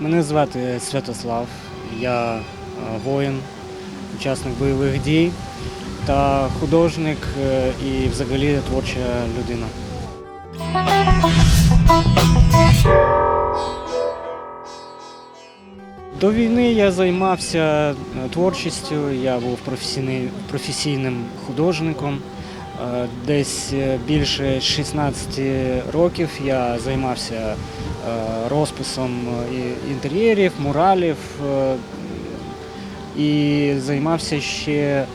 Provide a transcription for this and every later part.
Мене звати Святослав, я е, воїн, учасник бойових дій та художник е, і взагалі творча людина. До війни я займався е, творчістю, я був професійним художником. Е, Десь е, більше 16 років я займався е, розписом інтер'єрів, муралів і займався ще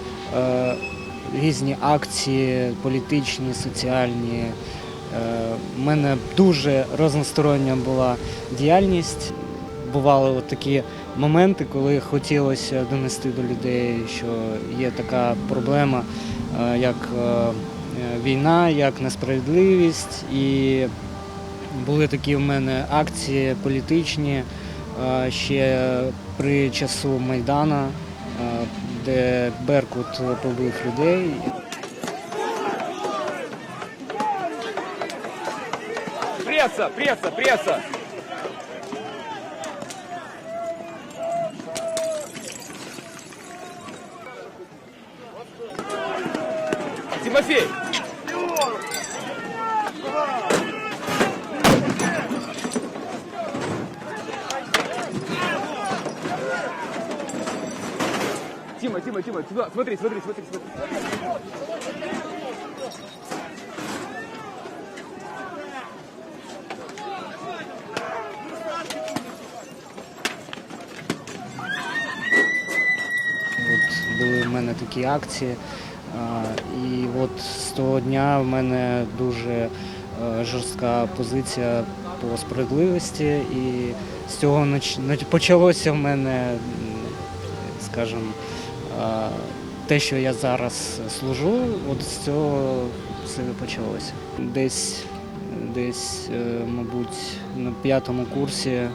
різні акції політичні, соціальні. У мене дуже різностороння була діяльність. Бували от такі моменти, коли хотілося донести до людей, що є така проблема, е, як е, війна, як несправедливість. І були такі в мене акції політичні е, ще при часу Майдана, де Беркут побив людей. Пресса, пресса, пресса! Тимофей! Тима, Тима, Тима, сюда, смотри, смотри, смотри, смотри. От були в мене такі акції. І от з того дня в мене дуже е, жорстка позиція по справедливості. І з цього почалося в мене, скажімо, те, що я зараз служу, от з цього все почалося. Десь, десь, е, мабуть, на п'ятому курсі, е,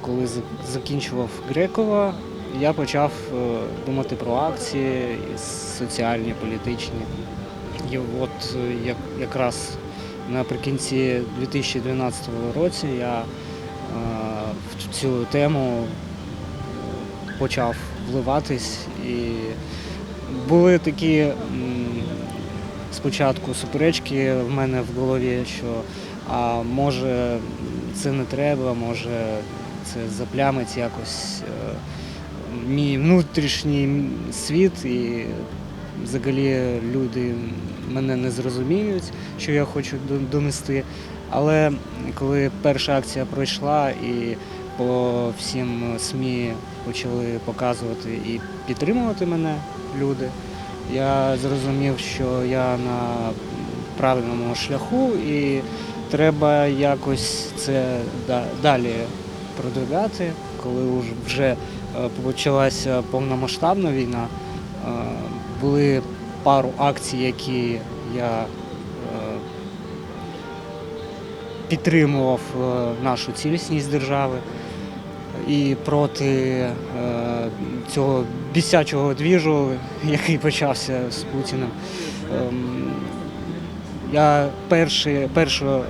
коли закінчував Грекова, я почав е, думати про акції соціальні, політичні. І от е, як, якраз наприкінці 2012 році я е, в цю тему почав вливатись і були такі спочатку суперечки в мене в голові, що а може це не треба, може це заплямить якось мій внутрішній світ і взагалі люди мене не зрозуміють, що я хочу донести. Але коли перша акція пройшла і по всім СМІ почали показувати і підтримувати мене люди, я зрозумів, що я на правильному шляху і треба якось це далі продвигати. Коли вже почалася повномасштабна війна, е, були пару акцій, які я е, підтримував е, нашу цілісність держави і проти е, цього бісячого двіжу, який почався з Путіним. Ем, Я перше, перше, е,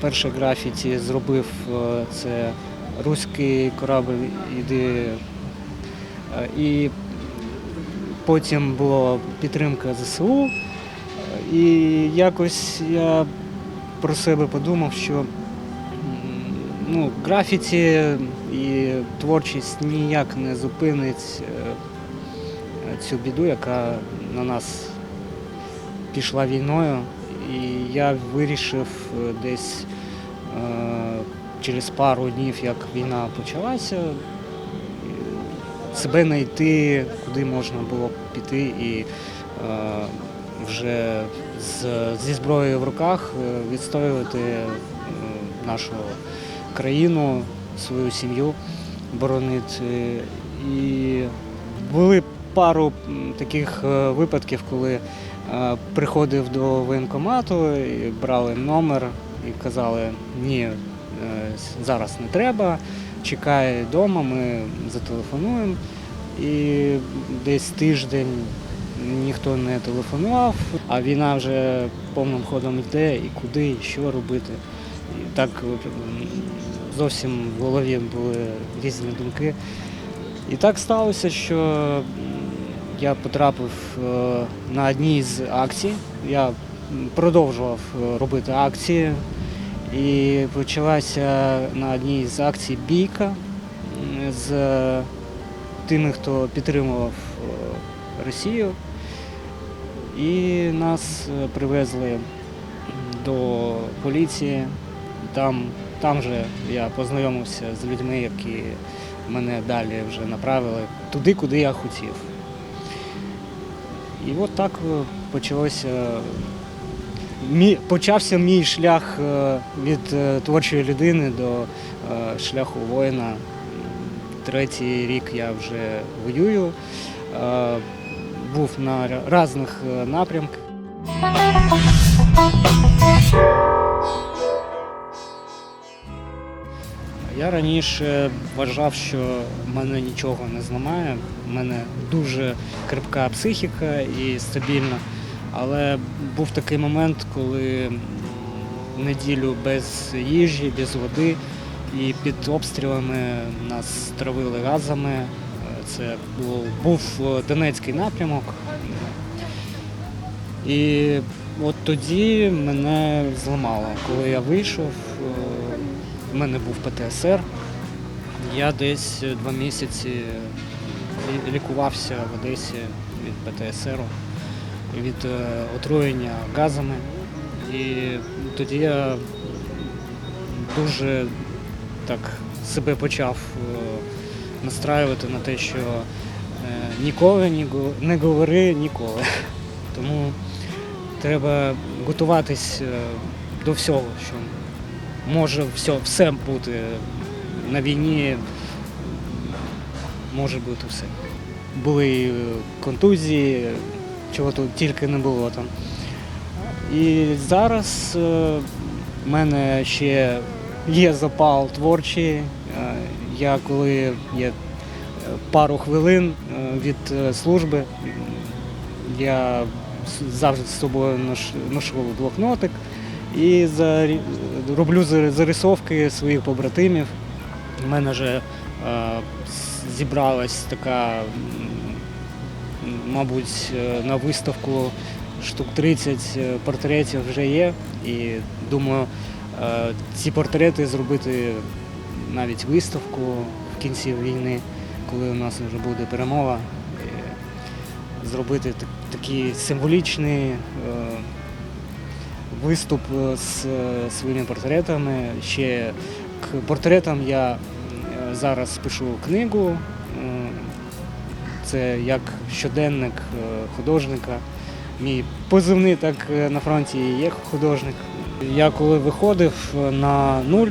перше графіті зробив е, це руський корабль іди. Е, І потім була підтримка ЗСУ. Е, І якось я про себе подумав, що ну, графіті і творчість ніяк не зупинить е, цю біду, яка на нас пішла війною. І я вирішив е, десь через пару днів, як війна почалася, себе знайти, куди можна було піти і е, вже зі зброєю в руках е, відстоювати е, нашу країну, свою сім'ю, боронити. І були пару таких випадків, коли приходив до воєнкомату брали номер і казали, ні, зараз не треба, чекай вдома, ми зателефонуємо. І десь тиждень ніхто не телефонував, а війна вже повним ходом йде, і куди, і що робити. І так зовсім в голові були різні думки. І так сталося, що я потрапив е, на одній з акцій. Я продовжував е, робити акції. І почалася на одній з акцій бійка з тими, хто підтримував е, Росію. І нас е, привезли до поліції. Там, там же я познайомився з людьми, які мене далі вже направили туди, куди я хотів. І от так е, почалося. Мій, почався мій шлях е, від е, творчої людини до е, шляху воїна. Третій рік я вже воюю. Був на різних напрямках. Я раніше вважав, що мене нічого не зламає. У мене дуже крепка психіка і стабільна. Але був такий момент, коли неділю без їжі, без води і під обстрілами нас травили газами. Це був, Донецький напрямок. І от тоді мене зламало. Коли я вийшов, е, в мене був ПТСР. Я десь два місяці лікувався в Одесі від ПТСР, від е, отруєння газами. І тоді я дуже так себе почав е, настраювати на те, що е, ніколи не говори ніколи. Тому треба готуватись до всього, що може все, все бути на війні, може бути все. Були контузії, чого тут тільки не було там. І зараз е, в мене ще є запал творчий. Е, Я коли є е, пару хвилин від служби, я завжди з собою ношу блокнотик і роблю зарисовки своїх побратимів. У мене вже зібралась така, мабуть, е, на виставку штук 30 портретів вже є. І думаю, е, ці портрети зробити навіть виставку в кінці війни, коли у нас вже буде перемога. Зробити такий символічний е, виступ е, з е, своїми портретами. Ще к портретам я е, зараз пишу книгу. Це як щоденник е, художника. Мій позивний так е, на фронті є художник. Я коли виходив е, на нуль,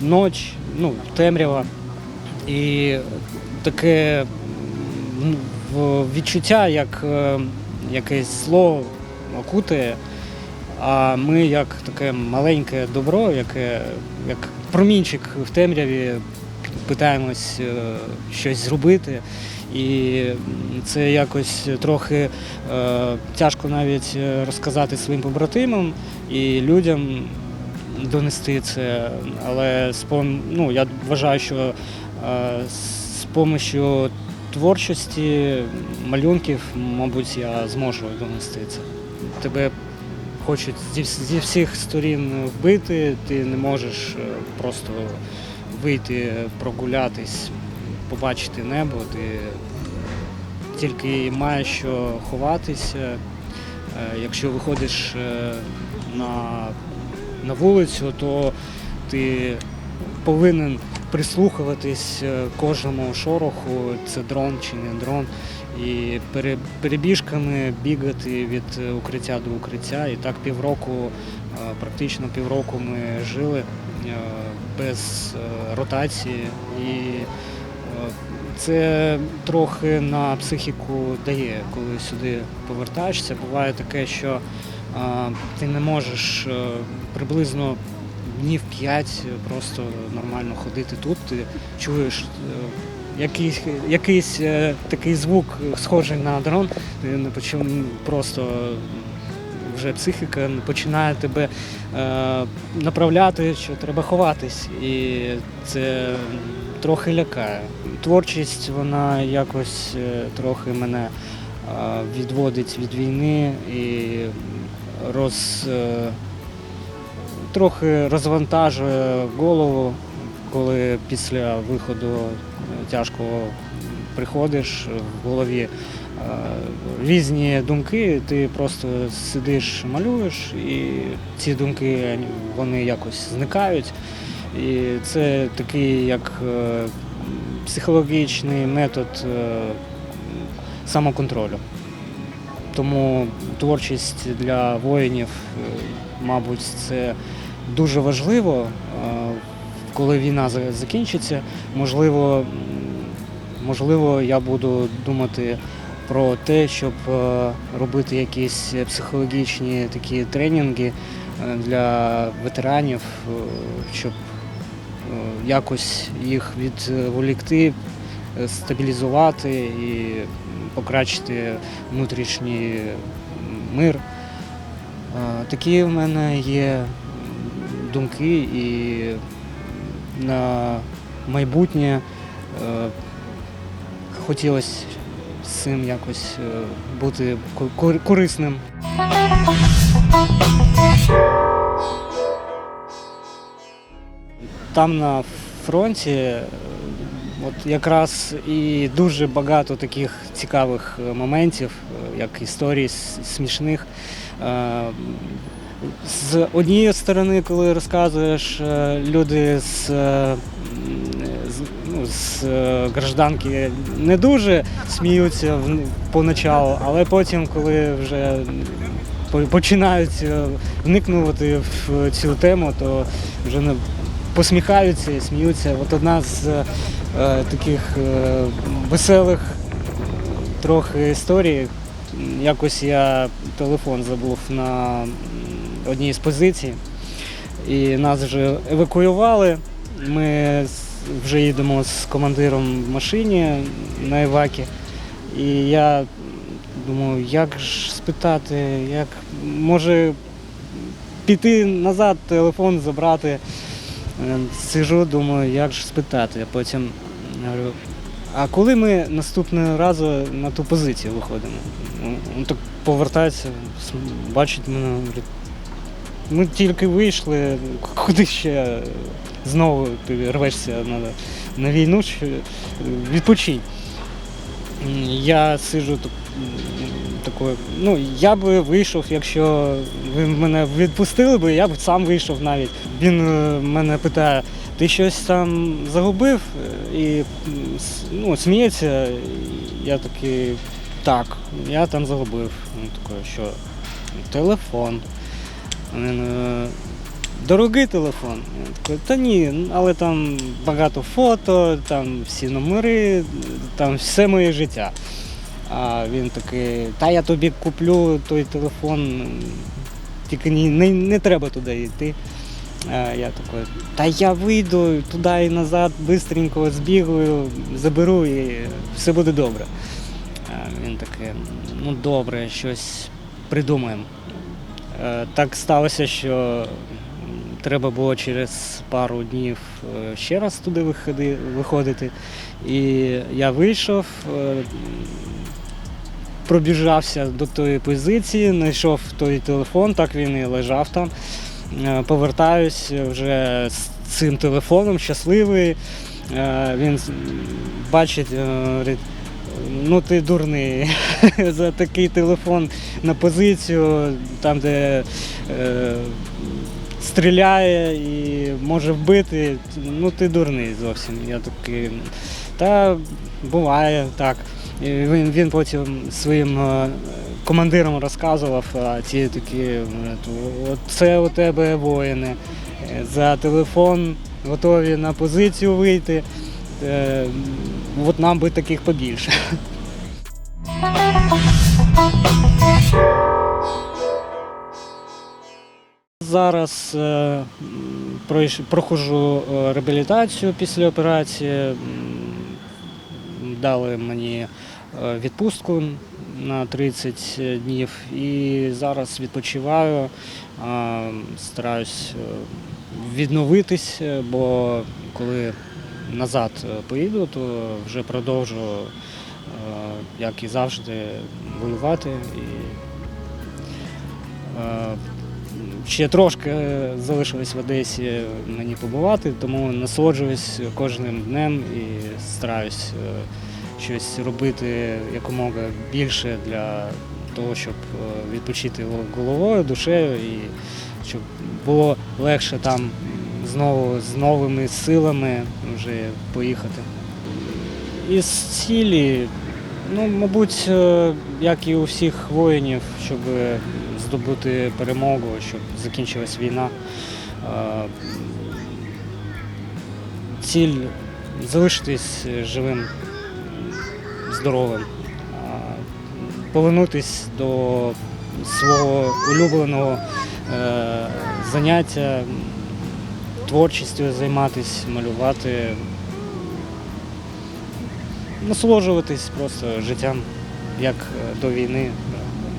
ніч, ну, темрява, і таке відчуття, як якесь зло окутає, а ми як таке маленьке добро, яке як промінчик в темряві питаємось е, щось зробити. І це якось трохи е, тяжко навіть е, розказати своїм побратимам і людям донести це. Але ну, я вважаю, що з допомогою творчості, малюнків, мабуть, я зможу донести це. Тебе хочуть зі, всіх сторін вбити, ти не можеш просто вийти, прогулятись, побачити небо. Ти тільки маєш що ховатися. Е, Якщо виходиш е, на, на вулицю, то ти повинен прислухуватись е, кожному шороху, це дрон чи не дрон, і перебіжками бігати від е, укриття до укриття. І так півроку, е, практично півроку ми жили е, без е, ротації. І е, це трохи на психіку дає, коли сюди повертаєшся. Буває таке, що е, ти не можеш приблизно днів 5 просто нормально ходити тут. Ти чуєш якийсь, якийсь такий звук, схожий на дрон, ти не почав просто вже психіка починає тебе е, направляти, що треба ховатись. І це трохи лякає. Творчість вона якось е, трохи мене е, відводить від війни і роз, е, трохи розвантажує голову, коли після виходу е, тяжко приходиш в голові різні думки, ти просто сидиш, малюєш, і ці думки вони якось зникають. І це такий як е, психологічний метод е, самоконтролю. Тому творчість для воїнів, е, мабуть, це дуже важливо. Коли війна закінчиться, можливо, можливо, я буду думати про те, щоб е, робити якісь психологічні такі тренінги е, для ветеранів, е, щоб якось їх відволікти, стабілізувати і покращити внутрішній мир. Такі в мене є думки і на майбутнє хотілося цим якось е, бути корисним. Там на фронті е, от якраз і дуже багато таких цікавих е, моментів, як історій смішних. З однієї сторони, коли розказуєш, люди з, з, е, гражданки не дуже сміються поначалу, але потім, коли вже починають е, вникнути в цю тему, то вже не посміхаються і сміються. От одна з е, таких е, веселих трохи історій. Якось я телефон забув на одній з позицій, і нас вже евакуювали. Ми вже їдемо з командиром в машині на Евакі. І я думаю, як ж спитати, як може піти назад, телефон забрати. Е, Сижу, думаю, як ж спитати. А потім говорю, а коли ми наступного разу на ту позицію виходимо? Він так повертається, бачить мене, говорить, ми тільки вийшли, куди ще знову ти рвешся на, на війну, відпочинь. Я сиджу так, такою, ну я би вийшов, якщо ви мене відпустили би, я б сам вийшов навіть. Він е, мене питає, ти щось там загубив? І ну, сміється. Я такий, так, я там загубив. Він такий, що телефон. Він, е, Дорогий телефон. Та ні, але там багато фото, там всі номери, там все моє життя. А він такий, та я тобі куплю той телефон, тільки не, не, не треба туди йти. А я такий, та я вийду туди і назад, швидко збігаю, заберу і все буде добре. А він такий, ну добре, щось придумаємо. Е, Так сталося, що треба було через пару днів е, ще раз туди виходи- виходити. І я вийшов, е, пробіжався до тої позиції, знайшов той телефон, так він і лежав там. Е, Повертаюсь вже з цим телефоном, щасливий. Він бачить, ну ти дурний за такий телефон на позицію, там, де стріляє і може вбити. Ну ти дурний зовсім. Я такий. Та буває так. І він, він потім своїм е, командирам розказував, а ті такі, це у тебе воїни. За телефон готові на позицію вийти. Е, От нам би таких побільше. Зараз е, проходжу е, реабілітацію після операції. Дали мені е, відпустку на 30 днів і зараз відпочиваю, стараюсь відновитись, бо коли назад поїду, то вже продовжу, як і завжди, воювати. Ще трошки е, залишилось в Одесі мені побувати, тому насолоджуюсь кожним днем і стараюсь е, щось робити якомога більше для того, щоб е, відпочити головою, душею і щоб було легше там знову з новими силами вже поїхати. Із цілі, ну, мабуть, е, як і у всіх воїнів, щоб здобути перемогу, щоб закінчилась війна. Е, Ціль залишитись живим, здоровим, а, повернутись до свого улюбленого е, заняття, творчістю займатися, малювати, насолоджуватись просто життям, як е, до війни.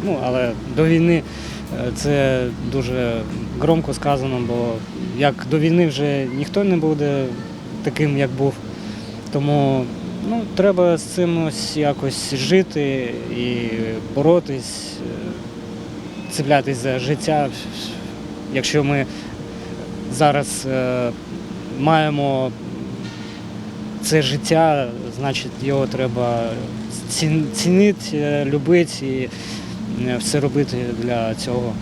Ну, але до війни е, це дуже громко сказано, бо як до війни вже ніхто не буде таким, як був. Тому ну, треба з цим ось якось жити і боротись, е, цеплятись за життя. Якщо ми зараз маємо це життя, значить його треба цінити, е, любити і е, все робити для цього.